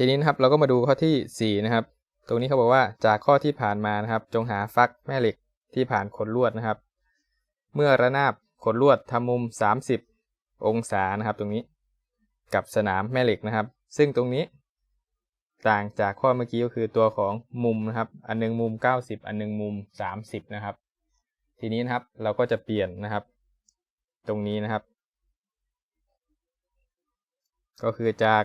ทีนี้นะครับเราก็มาดูข้อที่ 4 นะครับ ตรงนี้เขาบอกว่าจากข้อที่ผ่านมานะครับ จงหาฟักแม่เหล็กที่ผ่านขนลวดนะครับ เมื่อระนาบขนลวดทำมุม 30 องศานะครับ ตรงนี้กับสนามแม่เหล็กนะครับ ซึ่งตรงนี้ ต่างจากข้อเมื่อกี้ก็คือตัวของมุมนะครับ อันหนึงมุม 90 อันหนึงมุม 30 นะครับ ทีนี้นะครับเราก็จะเปลี่ยนนะครับ ตรงนี้นะครับ ก็คือจาก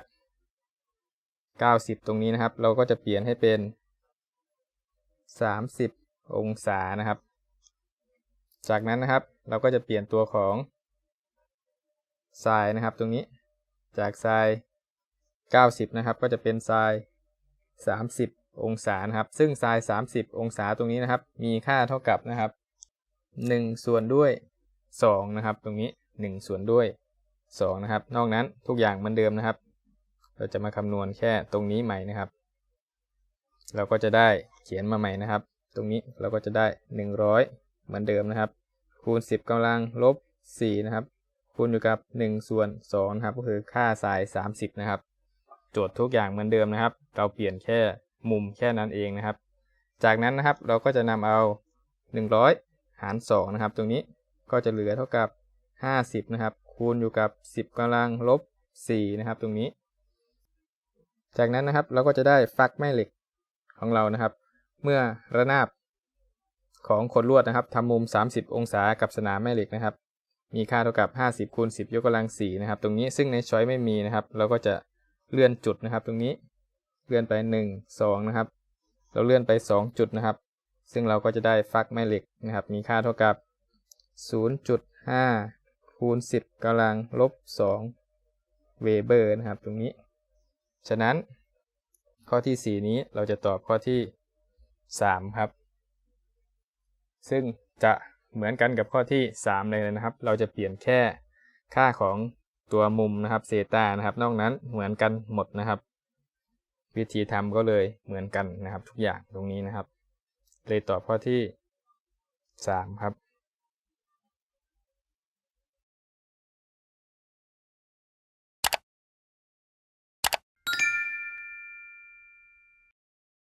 90 ตรงนี้นะครับ เราก็จะเปลี่ยนให้เป็น 30 องศานะครับ จากนั้นนะครับเราก็จะเปลี่ยนตัวของไซน์นะครับตรงนี้จากไซน์90 นะครับ ก็จะเป็นไซน์30 องศานะครับ ซึ่งไซน์30 องศาตรงนี้นะครับ มีค่าเท่ากับนะครับ 1 ส่วนด้วย 2 นะครับ ตรงนี้ 1 ส่วนด้วย 2 นะครับ นอกนั้นทุกอย่างเหมือนเดิมนะครับ เราจะมาคำนวณแค่ตรงนี้ใหม่นะครับ เราก็จะได้เขียนมาใหม่นะครับ ตรงนี้เราก็จะได้ 100 เหมือนเดิมนะครับ คูณ 10กำลังลบ 4 นะครับ คูณอยู่กับ 1 ส่วน2นะครับ ก็คือค่าสาย 30 นะครับ โจทย์ทุกอย่างเหมือนเดิมนะครับ เราเปลี่ยนแค่มุมแค่นั้นเองนะครับ จากนั้นนะครับเราก็จะนำเอา 100 หาร 2 นะครับ ตรงนี้ก็จะเหลือเท่ากับ 50 นะครับ คูณอยู่กับ 10กำลังลบ 4 นะครับ ตรงนี้ จากนั้นนะครับเราก็จะได้ฟักแม่เหล็กของเรานะครับ เมื่อระนาบของขนลวดนะครับทำมุม 30 องศากับสนามแม่เหล็กนะครับ มีค่าเท่ากับ 50คูณ10 ยกกำลัง4นะครับ ตรงนี้ซึ่งในช้อยไม่มีนะครับ เราก็จะเลื่อนจุดนะครับ ตรงนี้เลื่อนไป 1 2 นะครับ เราเลื่อนไป 2 จุดนะครับ ซึ่งเราก็จะได้ฟักแม่เหล็กนะครับ มีค่าเท่ากับ 0.5คูณ10กำลังลบ2เวเบอร์นะครับ ตรงนี้ ฉะนั้นข้อที่ 4 นี้เราจะตอบข้อที่ 3 ครับ ซึ่งจะเหมือนกันกับข้อที่ 3 เลยนะครับ เราจะเปลี่ยนแค่ค่าของตัวมุมนะครับเซตานะครับ นอกนั้นเหมือนกันหมดนะครับ วิธีทำก็เลยเหมือนกันนะครับ ทุกอย่างตรงนี้นะครับ เลยตอบข้อที่ 3 ครับ